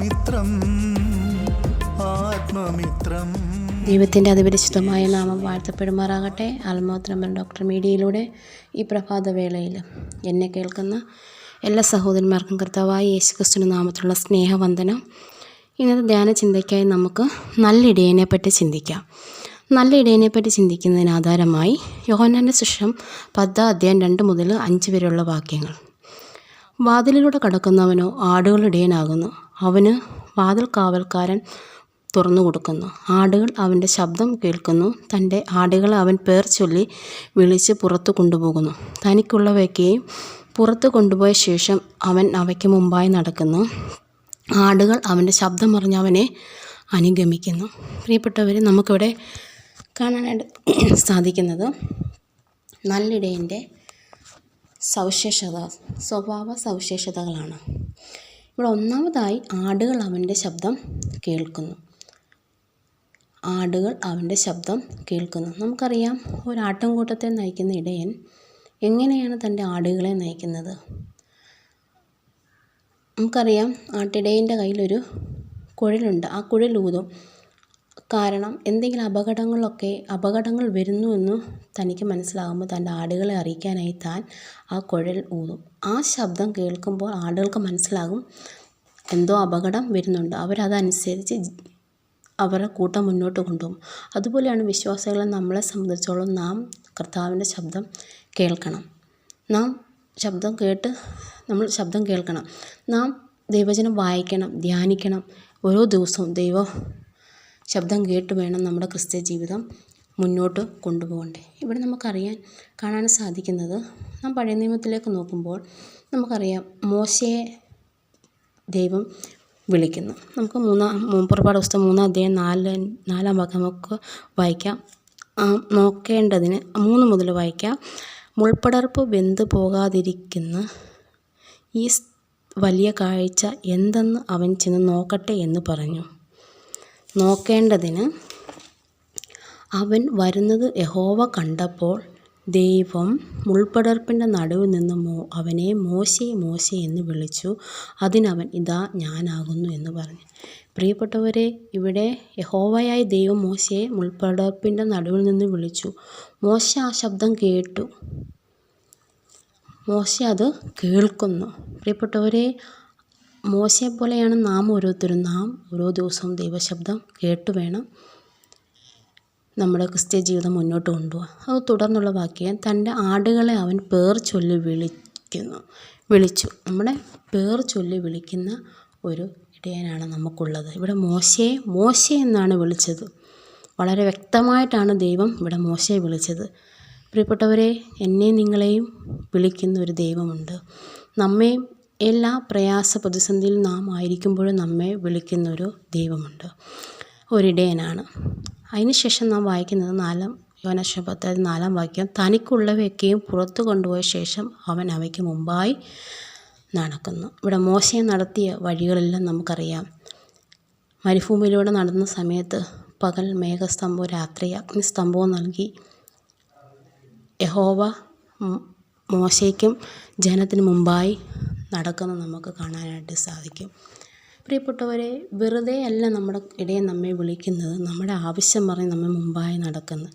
ആത്മമിത്രം ആത്മമിത്രം. ദൈവത്തിന്റെ അതിപരിശുദ്ധമായ നാമം വാഴ്ത്തപ്പെടുമാറാകട്ടെ. ആത്മോത്രമൻ ഡോക്ടർ മീഡിയയിലൂടെ ഈ പ്രഭാതവേളയിൽ എന്നെ കേൾക്കുന്ന എല്ലാ സഹോദരന്മാർക്കും കർത്താവായ യേശുക്രിസ്തുവിന്റെ നാമത്തിലുള്ള സ്നേഹവന്ദനം. ഇന്നത്തെ ധ്യാന ചിന്തയ്ക്കായി നമുക്ക് നല്ല ഇടയനെ പറ്റി ചിന്തിക്കാം. നല്ല ഇടയനെ പറ്റി ചിന്തിക്കുന്നതിന് ആധാരമായി യോഹന്നാന്റെ ശിഷം പത്താം അധ്യായം രണ്ട് മുതൽ അഞ്ച് വരെയുള്ള വാക്യങ്ങൾ. വാതിലിലൂടെ കടക്കുന്നവനോ ആടുകളിടയനാകുന്നു അവന് വാതിൽ കാവൽക്കാരൻ തുറന്നു കൊടുക്കുന്നു. ആടുകൾ അവന്റെ ശബ്ദം കേൾക്കുന്നു. തന്റെ ആടുകളെ അവൻ പേർ ചൊല്ലി വിളിച്ച് പുറത്തു കൊണ്ടുപോകുന്നു. തനിക്കുള്ളവയ്ക്കെയും പുറത്ത് കൊണ്ടുപോയ ശേഷം അവൻ അവയ്ക്ക് മുമ്പായി നടക്കുന്നു. ആടുകൾ അവന്റെ ശബ്ദമറിഞ്ഞ് അവനെ അനുഗമിക്കുന്നു. പ്രിയപ്പെട്ടവരെ നമുക്കിവിടെ കാണാനായിട്ട് സാധിക്കുന്നത് നല്ലിടയന്റെ സവിശേഷത സ്വഭാവ സവിശേഷതകളാണ് ഇവിടെ ഒന്നാമതായി ആടുകൾ അവന്റെ ശബ്ദം കേൾക്കുന്നു. ആടുകൾ അവന്റെ ശബ്ദം കേൾക്കുന്നു. നമുക്കറിയാം ഒരാട്ടിൻകൂട്ടത്തെ നയിക്കുന്ന ഇടയൻ എങ്ങനെയാണ് തന്റെ ആടുകളെ നയിക്കുന്നത്? നമുക്കറിയാം ആട്ടിടയന്റെ കയ്യിലൊരു കുഴലുണ്ട്. ആ കുഴലൂതും കാരണം എന്തെങ്കിലും അപകടങ്ങളൊക്കെ അപകടങ്ങൾ വരുന്നു എന്ന് തനിക്ക് മനസ്സിലാകുമ്പോൾ തന്റെ ആടുകളെ അറിയിക്കാനായി താൻ ആ കുഴൽ ഊതും. ആ ശബ്ദം കേൾക്കുമ്പോൾ ആളുകൾക്ക് മനസ്സിലാകും എന്തോ അപകടം വരുന്നുണ്ട്. അവരതനുസരിച്ച് അവരുടെ കൂട്ടം മുന്നോട്ട് കൊണ്ടുപോകും. അതുപോലെയാണ് വിശ്വാസികളെ നമ്മളെ സംബന്ധിച്ചോളം നാം കർത്താവിന്റെ ശബ്ദം കേൾക്കണം. നാം ശബ്ദം കേട്ട് നമ്മൾ ശബ്ദം കേൾക്കണം. നാം ദൈവചനം വായിക്കണം ധ്യാനിക്കണം. ഓരോ ദിവസവും ദൈവ ശബ്ദം കേട്ട് വേണം നമ്മുടെ ക്രിസ്ത്യ ജീവിതം മുന്നോട്ട് കൊണ്ടുപോകണ്ടേ ഇവിടെ നമുക്കറിയാൻ കാണാൻ സാധിക്കുന്നത് നാം പഴയ നിയമത്തിലേക്ക് നോക്കുമ്പോൾ നമുക്കറിയാം മോശയെ ദൈവം വിളിക്കുന്നു. നമുക്ക് മൂന്നാം പുറപ്പാട് പുസ്തകം മൂന്നാം അധ്യായം നാല് നാലാം ഭാഗം നമുക്ക് വായിക്കാം. നോക്കേണ്ടതിന് മൂന്ന് മുതൽ വായിക്കാം. മുൾപ്പടർപ്പ് വെന്ത് പോകാതിരിക്കുന്ന ഈ വലിയ കാഴ്ച എന്തെന്ന് അവൻ ചെന്ന് നോക്കട്ടെ എന്ന് പറഞ്ഞു. നോക്കേണ്ടതിന് അവൻ വരുന്നത് യഹോവ കണ്ടപ്പോൾ ദൈവം മുൾപ്പടർപ്പിന്റെ നടുവിൽ നിന്ന് മോ അവനെ മോശെ മോശെ എന്ന് വിളിച്ചു. അതിനവൻ ഇതാ ഞാനാകുന്നു എന്ന് പറഞ്ഞു. പ്രിയപ്പെട്ടവരെ ഇവിടെ യഹോവയായ ദൈവം മോശയെ മുൾപ്പടർപ്പിന്റെ നടുവിൽ നിന്ന് വിളിച്ചു. മോശ ആ ശബ്ദം കേട്ടു. മോശ അത് കേൾക്കുന്നു. പ്രിയപ്പെട്ടവരെ മോശയെ പോലെയാണ് നാം ഓരോരുത്തരും. നാം ഓരോ ദിവസവും ദൈവശബ്ദം കേട്ടു വേണം. നമ്മുടെ ക്രിസ്ത്യ ജീവിതം മുന്നോട്ട് കൊണ്ടുപോകാൻ അത് തുടർന്നുള്ള വാക്യം തന്റെ ആടുകളെ അവൻ പേർ ചൊല്ലി വിളിക്കുന്നു. വിളിച്ചു. നമ്മുടെ പേർ ചൊല്ലി വിളിക്കുന്ന ഒരു ഇടയനാണ് നമുക്കുള്ളത്. ഇവിടെ മോശയെ മോശ എന്നാണ് വിളിച്ചത്. വളരെ വ്യക്തമായിട്ടാണ് ദൈവം ഇവിടെ മോശയെ വിളിച്ചത്. പ്രിയപ്പെട്ടവരെ എന്നെ നിങ്ങളെയും വിളിക്കുന്ന ഒരു ദൈവമുണ്ട്. നമ്മെ എല്ലാ പ്രയാസ പ്രതിസന്ധിയിൽ നാം ആയിരിക്കുമ്പോഴും നമ്മെ വിളിക്കുന്നൊരു ദൈവമുണ്ട്. ഒരിടയനാണ് അതിനുശേഷം നാം വായിക്കുന്നത് നാലാം യോനശപത്തിൽ നാലാം വാക്യം തനിക്കുള്ളവയൊക്കെയും പുറത്തു കൊണ്ടുപോയ ശേഷം അവൻ അവയ്ക്ക് മുമ്പായി നടക്കുന്നു. ഇവിടെ മോശയെ നടത്തിയ വഴികളെല്ലാം നമുക്കറിയാം. മരുഭൂമിയിലൂടെ നടന്ന സമയത്ത് പകൽ മേഘസ്തംഭവും രാത്രി അഗ്നിസ്തംഭവും നൽകി. യഹോവ മോശയ്ക്കും ജനത്തിന് മുമ്പായി നടക്കുന്നത് നമുക്ക് കാണാനായിട്ട് സാധിക്കും. പ്രിയപ്പെട്ടവരെ വെറുതെ അല്ല നമ്മുടെ ഇടയെ നമ്മെ വിളിക്കുന്നത് നമ്മുടെ ആവശ്യം പറഞ്ഞ് നമ്മെ മുമ്പായി നടക്കുന്നത്.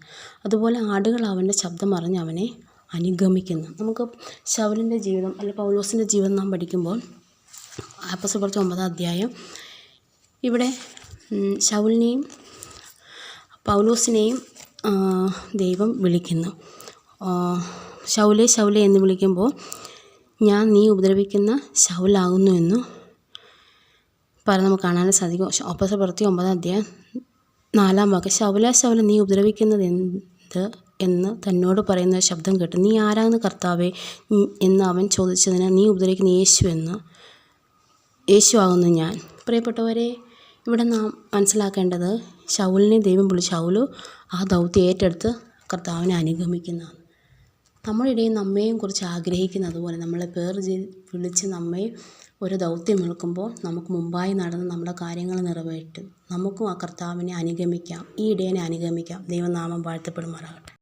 അതുപോലെ ആടുകൾ അവന്റെ ശബ്ദം അറിഞ്ഞ് അവനെ അനുഗമിക്കുന്നു. നമുക്ക് ശൗലിന്റെ ജീവിതം അല്ല പൗലോസിന്റെ ജീവിതം നാം പഠിക്കുമ്പോൾ ആപ്പസ് കുറച്ച് ഒമ്പതാം അധ്യായം ഇവിടെ ശൗലിനെയും പൗലോസിനെയും ദൈവം വിളിക്കുന്നു. ശൗലേ ശൗലേ എന്ന് വിളിക്കുമ്പോൾ ഞാൻ നീ ഉപദ്രവിക്കുന്ന ശൗലാകുന്നു എന്ന് പറഞ്ഞ് നമുക്ക് കാണാൻ സാധിക്കും. ഓപ്പോസിറ്റ് പ്രവൃത്തി ഒമ്പതാം അധ്യായം നാലാം വാക്ക്. ശൗല ശൗല നീ ഉപദ്രവിക്കുന്നത് എന്ത് എന്ന് തന്നോട് പറയുന്ന ശബ്ദം കേട്ടു നീ ആരാന്ന് കർത്താവേ? എന്ന് അവൻ ചോദിച്ചതിന് നീ ഉപദ്രവിക്കുന്ന യേശു എന്ന് യേശു ആകുന്നു ഞാൻ. പ്രിയപ്പെട്ടവരെ ഇവിടെ നാം മനസ്സിലാക്കേണ്ടത് ശൗലിനെ ദൈവം വിളിച്ചു ശൗലു ആ ദൗത്യം ഏറ്റെടുത്ത് കർത്താവിനെ അനുഗമിക്കുന്നതാണ് നമ്മുടെ നമ്മയും നമ്മെയും കുറിച്ച് ആഗ്രഹിക്കുന്ന അതുപോലെ നമ്മളെ പേർ വിളിച്ച് നമ്മെ ഒരു ദൗത്യം ഏൽക്കുമ്പോൾ നമുക്ക് മുമ്പായി നടന്ന് നമ്മുടെ കാര്യങ്ങൾ നിറവേറ്റും. നമുക്കും ആ കർത്താവിനെ അനുഗമിക്കാം. ഈ ഇടയനെ അനുഗമിക്കാം. ദൈവനാമം വാഴ്ത്തപ്പെടുമാറാകട്ടെ.